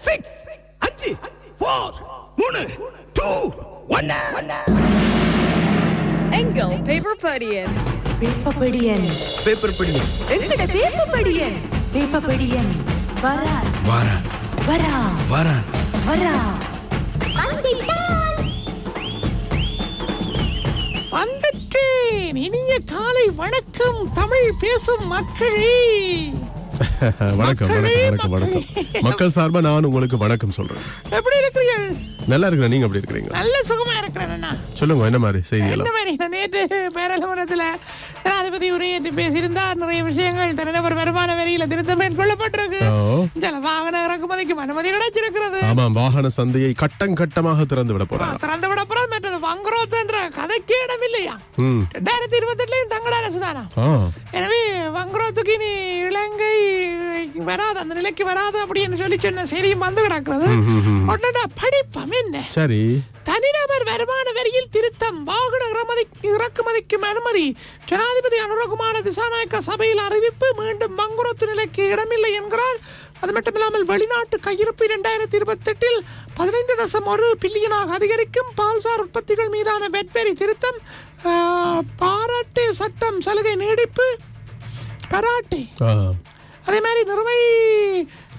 Six அஞ்சு four மூணு two ஒன்னு எங்கள் பேப்பர் படியன்? வேப்பப்படியன் பேப்பர் படி எங்கட வேப்பப்படியன் வேப்பப்படியன் வரா வாரா வரா வாரா வரா வந்துட்டேன். இனிய காலை வணக்கம். தமிழ் பேசும் மக்களே. வணக்கம் மக்களே, வணக்கம் வணக்கம் வணக்கம். மக்கள். சார்பா நான் உங்களுக்கு வணக்கம் சொல்றேன். எப்படி இருக்கிறீர்கள் நல்லா இருக்கிறேன். நீங்க எப்படி இருக்கிறீங்க? நல்ல சுகமா இருக்கிறேன் சொல்லுங்க என்ன மாதிரி செய்தி இந்த மாதிரி? நான் நேற்று பேரளமரத்தில் ஜனாதிபதி உரையேற்று பேசியிருந்தார். நிறைய விஷயங்கள் தனிநபர் வருமான வரியில திருத்தம் மேற்கொள்ளப்பட்டிருக்கு. சில வாகன இறக்குமதிக்கும் அனுமதி கிடைச்சிருக்கிறது. ஆமாம் வாகன சந்தையை கட்டம் கட்டமாக திறந்து விட போறாங்க திறந்து விட எனவே வங்குரோத்துக்கு இனி இலங்கை வராது அந்த நிலைக்கு வராது அப்படின்னு சொல்லி சொன்ன வந்து கிடக்கிறது. உடனே படிப்பம் என்ன? சரி. தனிநபர் வருமான வரியில் திருத்தம் வாகன இறமதி இறக்குமதிக்கும் அனுமதி ஜனாதிபதி அனுரகுமார திசாநாயக்க சபையில் அறிவிப்பு மீண்டும் வங்குரோத்து நிலைக்கு இடமில்லை என்கிறார் அது மட்டுமில்லாமல் வெளிநாட்டு கையிருப்பு இரண்டாயிரத்தி இருபத்தி எட்டில் பதினைந்து தசம் ஒரு பில்லியனாக அதிகரிக்கும் பால்சார் உற்பத்திகள் மீதான வெட்வரி திருத்தம் பாராட்டு சட்டம் சலுகை நீடிப்பு பாராட்டு. ஆ. அதே மாதிரி நிறுவை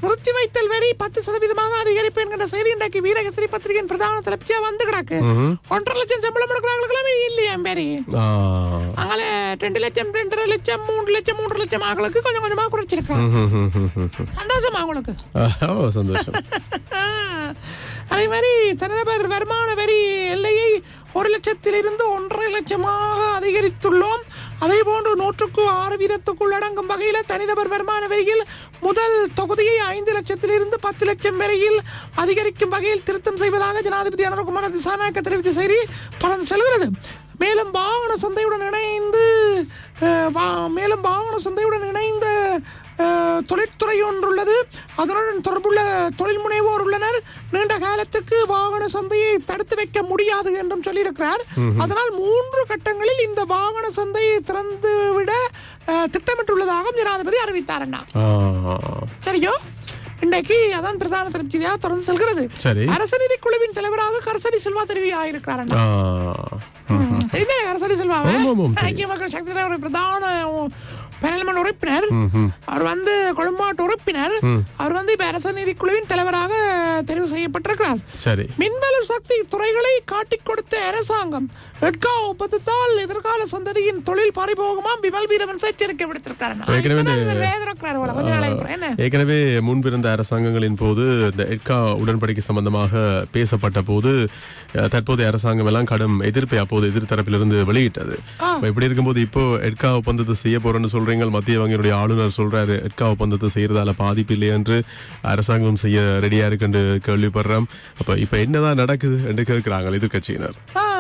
நிறுத்தி வைத்தல் வரி பத்து சதவீதமாக அதிகரிப்பு என்கிற செய்தி இன்றைக்கு வீரகேசரி பத்திரிகையின் பிரதான தலைப்பியா வந்து கிடக்கு. ஒன்றரை லட்சம் சம்பளம் எடுக்கிறாங்களுக்கெல்லாம் இல்லையா பேரி. அங்கே ரெண்டு லட்சம் ரெண்டரை லட்சம் மூன்று லட்சம் மூன்று லட்சம் ஆகளுக்கு கொஞ்சம் கொஞ்சமா குறைச்சிருக்காங்க. சந்தோஷமா அவங்களுக்கு சந்தோஷம். அதே மாதிரி தனிநபர் வருமான வரி எல்லையை ஒரு லட்சத்திலிருந்து ஒன்றரை லட்சமாக அதிகரித்துள்ளோம். அதே போன்று நூற்றுக்கு ஆறு வீதத்துக்குள் அடங்கும் வகையில் தனிநபர் வருமான வரியில் முதல் தொகுதியை ஐந்து லட்சத்திலிருந்து பத்து லட்சம் வரையில் அதிகரிக்கும் வகையில் திருத்தம் செய்வதாக ஜனாதிபதி அனுரகுமார திசாநாயக்க தெரிவித்த செய்தி பலன் செல்கிறது. மேலும் வாகன சந்தையுடன் இணைந்து மேலும் வாகன சந்தையுடன் இணைந்த தொழிற்துறை ஒன்றுள்ளது. அதனுடன் தொடர்புள்ள தொழில் முனைவோர் உள்ளனர். நீண்ட காலத்துக்கு வாகன சந்தையை தடுத்து வைக்க முடியாது என்றும் சொல்லியிருக்கிறார். அதனால் மூன்று கட்டங்களில் இந்த வாகன சந்தையை திறந்து விட அஹ், திட்டமிட்டுள்ளதாகவும் ஜனாதிபதி அறிவித்தார் அண்ணா. சரியோ? இன்றைக்கு அதான் பிரதான தலைச்சியாக தொடர்ந்து செல்கிறது. அரசு நிதி குழுவின் தலைவராக கரசடி செல்வா தெரிவி ஆயிருக்கிறார் ஆமாம், தெரியும். ஐக்கிய மக்கள் சக்தியில ஒரு பிரதான பாராளுமன்ற உறுப்பினர். அவர் வந்து கொழும்பாட்டு உறுப்பினர். அவர் வந்து இப்ப அரசு நீதி குழுவின் தலைவராக தெரிவு செய்யப்பட்டிருக்கிறார். சரி. மின்வெள சக்தி துறைகளை காட்டிக் கொடுத்த அரசாங்கம் எட்கா ஒப்பந்தத்தால் எதிர்கால சந்ததியின் தொழில் பறிபோகுமாம். விமல் வீரவன் எச்சரிக்கை விடுத்திருக்காரு ஏற்கனவே முன்பிருந்த அரசாங்கங்களின் போது இந்த எட்கா உடன்படிக்கை சம்பந்தமாக பேசப்பட்ட போது தற்போதைய அரசாங்கம் எல்லாம் கடும் எதிர்ப்பை அப்போது எதிர்த்தரப்பிலிருந்து வெளியிட்டது. இப்ப இப்படி இருக்கும்போது இப்போ எட்கா ஒப்பந்தத்தை செய்ய போறேன்னு சொல்றீங்க மத்திய வங்கியினுடைய ஆளுநர் சொல்றாரு எட்கா ஒப்பந்தத்தை செய்யறதால பாதிப்பு இல்லை என்று அரசாங்கம் செய்ய ரெடியா இருக்குன்னு கேள்விப்படுறோம். அப்ப இப்ப என்னதான் நடக்குது என்று கேட்கிறாங்க அது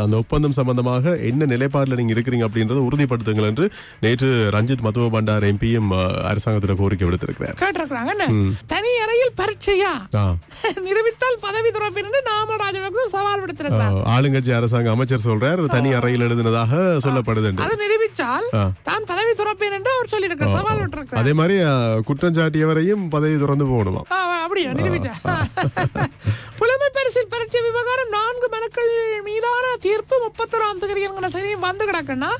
அந்த ஒப்பந்தம் சம்பந்தமாக என்ன நிலைப்பாடுல நீங்க இருக்கிறீங்க அப்படின்றத உறுதிப்படுத்துங்கள் என்று நேற்று ரஞ்சித் மதுவ பண்டார் எம்பியும் அரசாங்கத்தில் கோரிக்கை விடுத்திருக்கிறார். கேட்டிருக்கிறாங்க தனி அறையில் பரீட்சையா. நிரூபித்தால் பதவி துறப்பின் நாம ராஜபக்ச சவால் விடுத்திருக்கிறார். ஆளுங்கட்சி அரசாங்க அமைச்சர் சொல்றார் தனி அறையில் எழுதினதாக சொல்லப்படுது. அதை நிரூபித்தால். தான் பதவி துறப்பேன் என்று அவர் சொல்லியிருக்கிறார் சவால் விட்டிருக்கிறார். அதே மாதிரி குற்றம் சாட்டியவரையும் பதவி திறந்து போகணுமா? அப்படியா? நிரூபிச்சா? புலமை பரிசில் பரீட்சை விவகாரம் நான்கு மனுக்கள் மீதான தீர்ப்பு முப்பத்தொராம் தேதி என்கிற செய்தியும் வந்து கிடக்குன்னா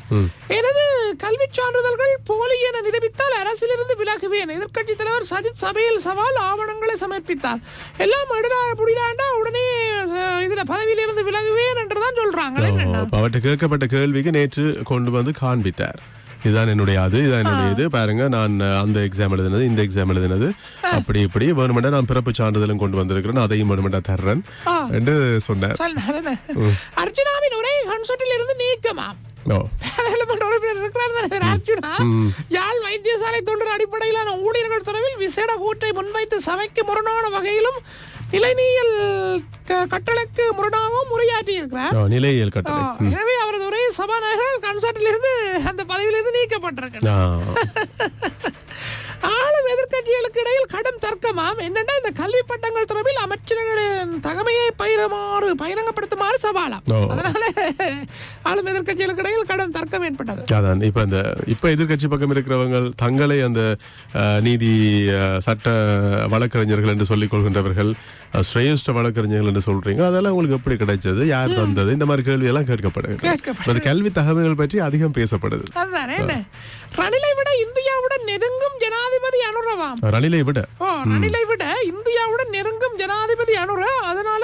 எனது கல்வி சான்றிதழ்கள் போலி என நிரூபித்தால் அரசிலிருந்து விலகுவேன். எதிர்க்கட்சி தலைவர் சஜித் சபையில் சவால் ஆவணங்களை சமர்ப்பித்தார். எல்லாம் எடுடா புடிடாண்டா உடனே இதுல பதவியிலிருந்து விலகுவேன் என்றுதான் சொல்றாங்களே அவர்கிட்ட கேட்கப்பட்ட கேள்விக்கு நேற்று கொண்டு வந்து காண்பித்தார். இதுதான் என்னுடைய அது இதுதான் என்னுடைய இது. பாருங்க நான் அந்த எக்ஸாம் எழுதினது இந்த எக்ஸாம் எழுதினது. அப்படி இப்படி. வேணுமெண்டா நான் பிறப்பு சான்றிதழும் கொண்டு வந்திருக்கிறேன். அதையும் வேணுமெண்டா தர்றேன் என்று என்ன? அர்ஜுனாவின் உரை கன்சர்ட்டில் இருந்து நீக்கமாம் பாராளுமன்ற உறுப்பினர் இருக்கிறார் அர்ஜுனா? யாழ் வைத்தியசாலை தொண்டர் அடிப்படையிலான ஊழியர்கள் தொடர்பில் விசேட கூட்டை முன்வைத்து சபைக்கு முரணான வகையிலும் நிலைநீயல் க- கட்டளைக்கு முரணாகவும் உரையாற்றி இருக்கிறார் நிலையியல் கட்டளை. எனவே அவரது உரை சபாநாயகர் கன்சர்ட்டிலிருந்து அந்த பதவியிலிருந்து நீக்கப்பட்டிருக்கிறார். ஆளும் எதிர்க்கட்சிகளுக்கு இடையில் கடும் தர்க்கமாம் என்னன்னா இந்த கல்வி பட்டங்கள் தொடர்பில் அமைச்சர்களின் தகமையை பயிரமாறு பகிரங்கப்படுத்துமாறு சவாலாம். அதனால ஆளும் எதிர்க்கட்சிகளுக்கு இடையில் கடும் தர்க்கம் ஏற்பட்டது. அதான். இப்ப இந்த இப்ப எதிர்க்கட்சி பக்கம் இருக்கிறவங்க தங்களை அந்த நீதி சட்ட வழக்கறிஞர்கள் என்று சொல்லிக் கொள்கின்றவர்கள் அஹ், சிரேஷ்ட வழக்கறிஞர்கள் என்று சொல்றீங்க அதெல்லாம் உங்களுக்கு எப்படி கிடைச்சது? யார் தந்தது? இந்த மாதிரி கேள்வி எல்லாம். அந்த கல்வி தகவல்கள் பற்றி அதிகம் பேசப்படுது. ரணிலை விட இந்தியாவுடன் நெருங்கும் ஜனாதிபதி அனுரவாம். ரணிலை விட? ஓ. ரணிலை விட இந்தியாவுடன் நெருங்கும் ஜனாதிபதி அனுர அதனால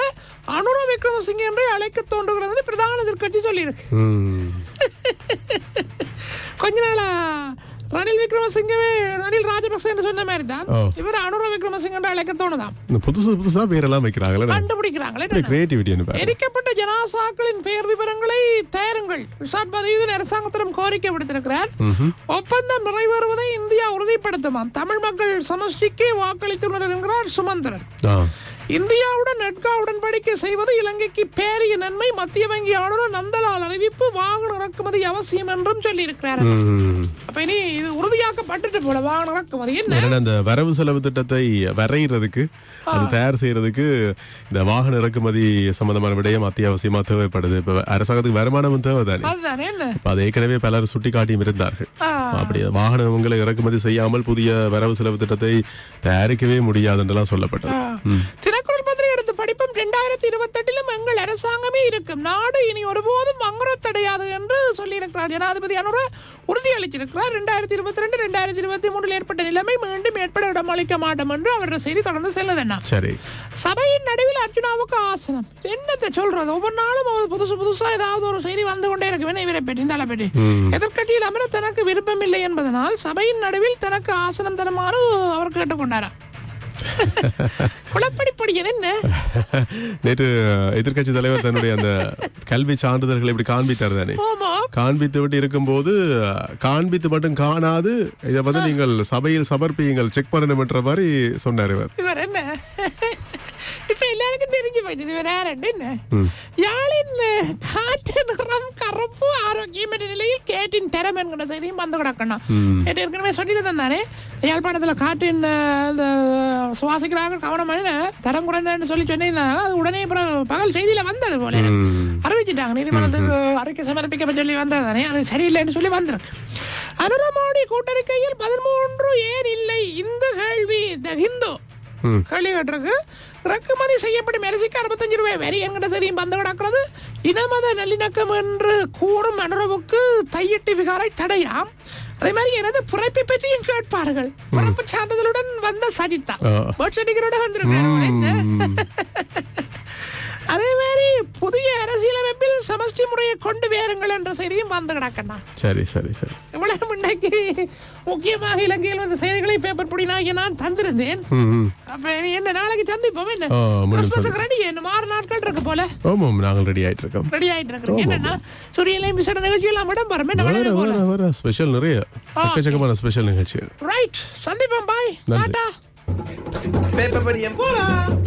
அனுர விக்ரமசிங்கே என்று அழைக்க தோன்றுகிறது பிரதான எதிர்க்கட்சி சொல்லியிருக்கு. கொஞ்ச நாளா ரணில் விக்ரமசிங்கவே ரணில் ராஜபக்சே என்று சொன்ன மாதிரி தான். இவர் அனுர விக்ரமசிங்க என்று அழைக்க தோணுதாம். இந்த புதுசு புதுசா பேரெல்லாம் வைக்கிறாங்களே கண்டுபிடிக்கிறாங்களே? கிரியேட்டிவிட்டி எரிக்கப்பட்ட ஜனாசாக்களின் பெயர் விவரங்களை தயாருங்கள். ரிஷாட் பதவியுடன் அரசாங்கத்திடம் கோரிக்கை விடுத்திருக்கிறார். ஒப்பந்தம் நிறைவேறுவதை இந்தியா உறுதிப்படுத்துமாம். தமிழ் மக்கள் சமஷ்டிக்கு வாக்களித்துள்ளனர் என்கிறார் சுமந்திரன். இந்தியாவுடன் நெட்கா உடன்படிக்கை செய்வது இலங்கைக்கு பேரிய நன்மை. மத்திய வங்கி ஆளுநர் நந்தலால் அறிவிப்பு வாகன இறக்குமதி அவசியம் என்றும் சொல்லியிருக்கிறார். அப்ப இனி இது உறுதியாக்கப்பட்டுட்டு போல வாகன இறக்குமதி. என்ன? அந்த வரவு செலவு திட்டத்தை வரைகிறதுக்கு அது தயார் செய்யறதுக்கு இந்த வாகன இறக்குமதி சம்பந்தமான விடயம் அத்தியாவசியமா தேவைப்படுது. இப்ப அரசாங்கத்துக்கு வருமானமும் தேவைதானே? இப்ப அதை ஏற்கனவே பலர் சுட்டிக்காட்டியும் இருந்தார்கள். அப்படி வாகனங்களை இறக்குமதி செய்யாமல் புதிய வரவு செலவு திட்டத்தை தயாரிக்கவே முடியாது என்றெல்லாம் சொல்லப்பட்டது. தினக்குரல் பத்திரிகை எடுத்து படிப்பும் ரெண்டாயிரத்தி இருபத்தெட்டிலும் எங்கள் அரசாங்கமே இருக்கும். நாடு இனி ஒருபோதும் வங்குறத்தடையாது என்று சொல்லியிருக்கிறார் ஜனாதிபதி அனுர உறுதியளித்திருக்கிறார். ரெண்டாயிரத்தி இருபத்தி ரெண்டு ரெண்டாயிரத்தி இருபத்தி மூணில் ஏற்பட்ட நிலைமை மீண்டும் ஏற்பட இடமளிக்க மாட்டோம் என்று அவருடைய செய்தி தொடர்ந்து செல்லுதுன்னா. சரி. சபையின் நடுவில் அர்ஜுனாவுக்கு ஆசனம். என்னத்தை சொல்றது? ஒவ்வொரு நாளும் அவர் புதுசு புதுசா ஏதாவது ஒரு செய்தி வந்து கொண்டே இருக்கு வேணா இவரை பற்றி இந்த பற்றி. எதிர்க்கட்சியில் அமர தனக்கு விருப்பம் இல்லை என்பதனால் சபையின் நடுவில் தனக்கு ஆசனம் தருமாறு அவர் கேட்டுக்கொண்டாராம் குளப்படி பொடியன் என்ன? நேற்று எதிர்க்கட்சி தலைவர் தன்னுடைய அந்த கல்வி சான்றிதழ்களை இப்படி காண்பித்தார் தானே. காண்பித்து விட்டு இருக்கும்போது காண்பித்து மட்டும் காணாது இதை வந்து நீங்கள் சபையில் சமர்ப்பியுங்கள் செக் பண்ணணும் என்ற மாதிரி சொன்னார் இவர். இவர் என்ன? இப்ப எல்லாருக்கும் தெரிஞ்சு போயிட்டு இவர் யார் என்ன? கருப்பு ஆரோக்கியம் என்ற நிலையில் கேட்டின் தரம் என்கிற செய்தியும் வந்து கிடக்கணும் கேட்டு ஏற்கனவே சொல்லிட்டு தானே யாழ்ப்பாணத்துல காற்றின் அஹ், அந்த சுவாசிக்கிறார்கள் கவனம் என்ன தரம் குறைந்தன்னு சொல்லி சொன்னீங்கன்னா அது உடனே அப்புறம் பகல் செய்தியில வந்தது போல அறிவிச்சிட்டாங்க நீதிமன்றத்துக்கு அறிக்கை சமர்ப்பிக்க சொல்லி வந்தது தானே அது சரியில்லைன்னு சொல்லி வந்திருக்கு அனுரமோடி கூட்டறிக்கையில் பதிமூன்று ஏன் இல்லை இந்த கேள்வி த ஹிந்து கேள்வி கேட்டிருக்கு இறக்குமதி செய்யப்படும் அரிசிக்கு அறுபத்தஞ்சு ரூபாய் வரி என்கிற செய்தியும் பந்து கிடக்கிறது. இனமத நல்லிணக்கம் என்று கூறும் அனுரவுக்கு தையிட்டு விகாரை தடையாம். அதே மாதிரி எனது பிறப்பை பற்றியும் கேட்பார்கள். பிறப்பு சான்றிதழுடன் வந்த சஜிதா. பர்த் சர்டிஃபிகேட்டோட வந்திருக்காரு. அதே மாதிரி புதிய அரசியலமைப்பில் சமஷ்டி முறையை கொண்டு வேறுங்கள் என்ற செய்தியும் வந்து கிடக்கண்ணா. சரி சரி சரி. இவ்வளவு முன்னைக்கு முக்கியமாக இலங்கையில் வந்த செய்திகளை பேப்பர் பொடினாகி நான் தந்திருந்தேன். அப்ப என்ன நாளைக்கு சந்திப்போம் என்ன? கிறிஸ்துமஸுக்கு ரெடி என்ன ஆறு நாட்கள் இருக்கு போல. ஆமாம் நாங்கள் ரெடி ஆயிட்டு இருக்கோம் ரெடி ஆயிட்டு இருக்கு என்னன்னா சூரியலையும் விசேட நிகழ்ச்சி எல்லாம் இடம் வளர போல? வேற வேற ஸ்பெஷல் நிறைய எக்கச்சக்கமான ஸ்பெஷல் நிகழ்ச்சிகள். ரைட் சந்திப்போம் பாய். டாடா பேப்பர் படியம். போலாம்.